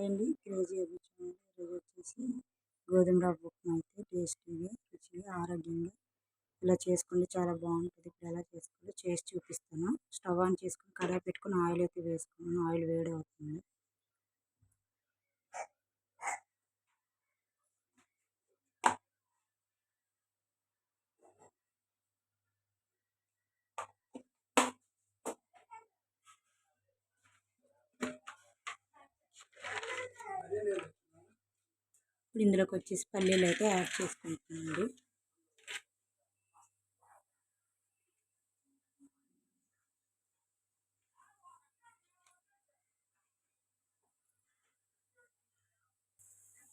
అండి కేజీ ఈరోజు వచ్చేసి గోధుమ రవ్వ ఉప్మా అయితే టేస్టీగా రుచిగా ఆరోగ్యంగా ఇలా చేసుకుంటే చాలా బాగుంటుంది. ఇప్పుడు ఎలా చేసుకుంటే చేసి చూపిస్తాను. స్టవ్ ఆన్ చేసుకుని కడాయి పెట్టుకుని ఆయిల్ అయితే వేసుకున్నాను. ఆయిల్ వేడి అవుతుంది ఇప్పుడు ఇందులోకి వచ్చేసి పల్లీలు అయితే యాడ్ చేసుకుంటున్నాను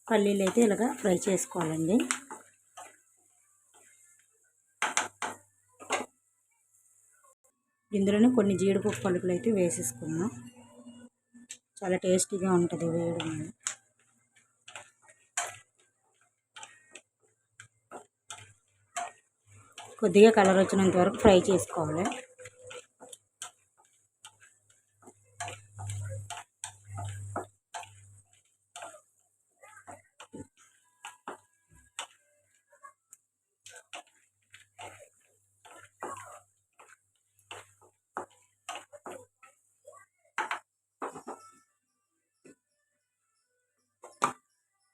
పల్లీలు అయితే ఇలాగ ఫ్రై చేసుకోవాలండి. ఇందులోనే కొన్ని జీడిపప్పు పలుకులు అయితే వేసేసుకున్నాం చాలా టేస్టీగా ఉంటుంది వేయడం కొద్దిగా కలర్ వచ్చినంత వరకు ఫ్రై చేసుకోవాలి.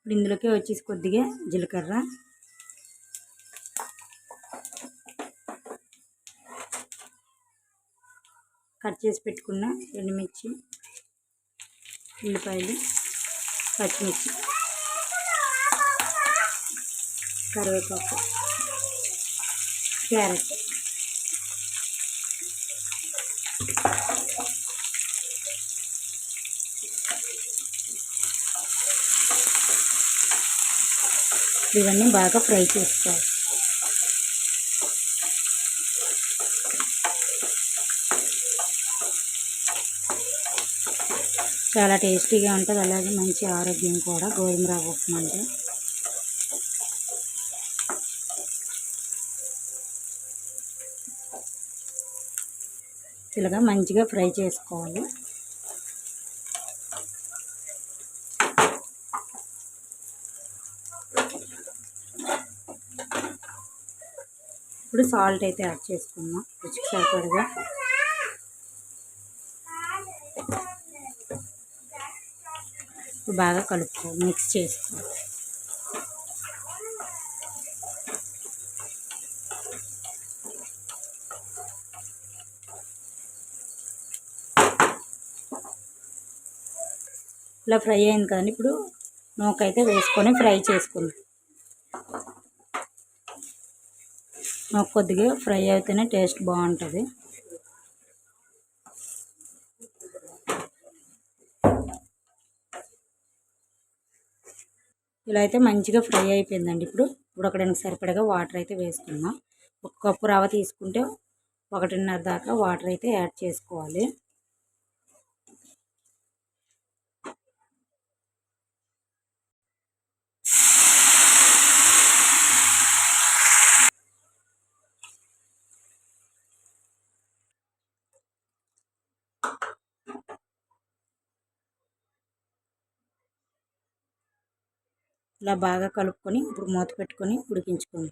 ఇప్పుడు ఇందులోకి వచ్చేసి కొద్దిగా జీలకర్ర. కట్ చేసి పెట్టుకున్న ఎండుమిర్చి ఉల్లిపాయలు పచ్చిమిర్చి కరివేపాకు క్యారెట్. ఇవన్నీ బాగా ఫ్రై చేసుకోవాలి. చాలా టేస్టీగా ఉంటుంది. అలాగే మంచి ఆరోగ్యం కూడా. గోధుమ రవ్వ ఉప్మా అంటే. ఇలాగా మంచిగా ఫ్రై చేసుకోవాలి. ఇప్పుడు సాల్ట్ అయితే యాడ్ చేసుకుందాం. రుచికి సరిపడగా. బాగా కలుపుకో మిక్స్ చేసుకో ఇలా ఫ్రై అయింది కానీ ఇప్పుడు నూకైతే వేసుకొని ఫ్రై చేసుకుందాం. కొద్దిగా ఫ్రై అయితేనే టేస్ట్ బాగుంటుంది. ఇలా అయితే మంచిగా ఫ్రై అయిపోయిందండి ఇప్పుడు. ఇప్పుడు ఒకడానికి సరిపడగా వాటర్ అయితే వేసుకుందాం. ఒక కప్పు రవ్వ తీసుకుంటే ఒకటిన్నర దాకా వాటర్ అయితే యాడ్ చేసుకోవాలి. ఇలా బాగా కలుపుకొని ఇప్పుడు మూత పెట్టుకొని ఉడికించుకోండి.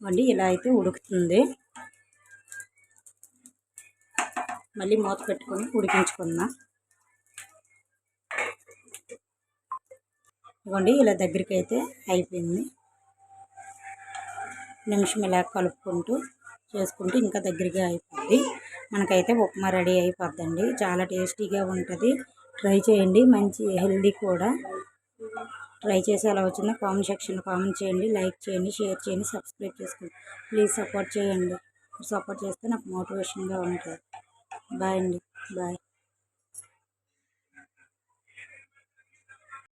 అండి ఇలా అయితే ఉడుకుతుంది. మళ్ళీ మూత పెట్టుకొని ఉడికించుకుందాం. ఇవ్వండి ఇలా దగ్గరికి అయితే అయిపోయింది. నిమిషం ఇలా కలుపుకుంటూ చేసుకుంటూ ఇంకా దగ్గరగా అయిపోద్ది. మనకైతే ఉప్మా రెడీ అయిపోద్దండి. చాలా టేస్టీగా ఉంటుంది. ట్రై చేయండి మంచి హెల్దీ కూడా. ట్రై చేసి ఎలా వచ్చిందో కామెంట్ సెక్షన్లో కామెంట్ చేయండి లైక్ చేయండి షేర్ చేయండి సబ్స్క్రైబ్ చేసుకోండి. ప్లీజ్ సపోర్ట్ చేయండి. సపోర్ట్ చేస్తే నాకు మోటివేషన్గా ఉంటుంది. బాయ్ అండి. బాయ్.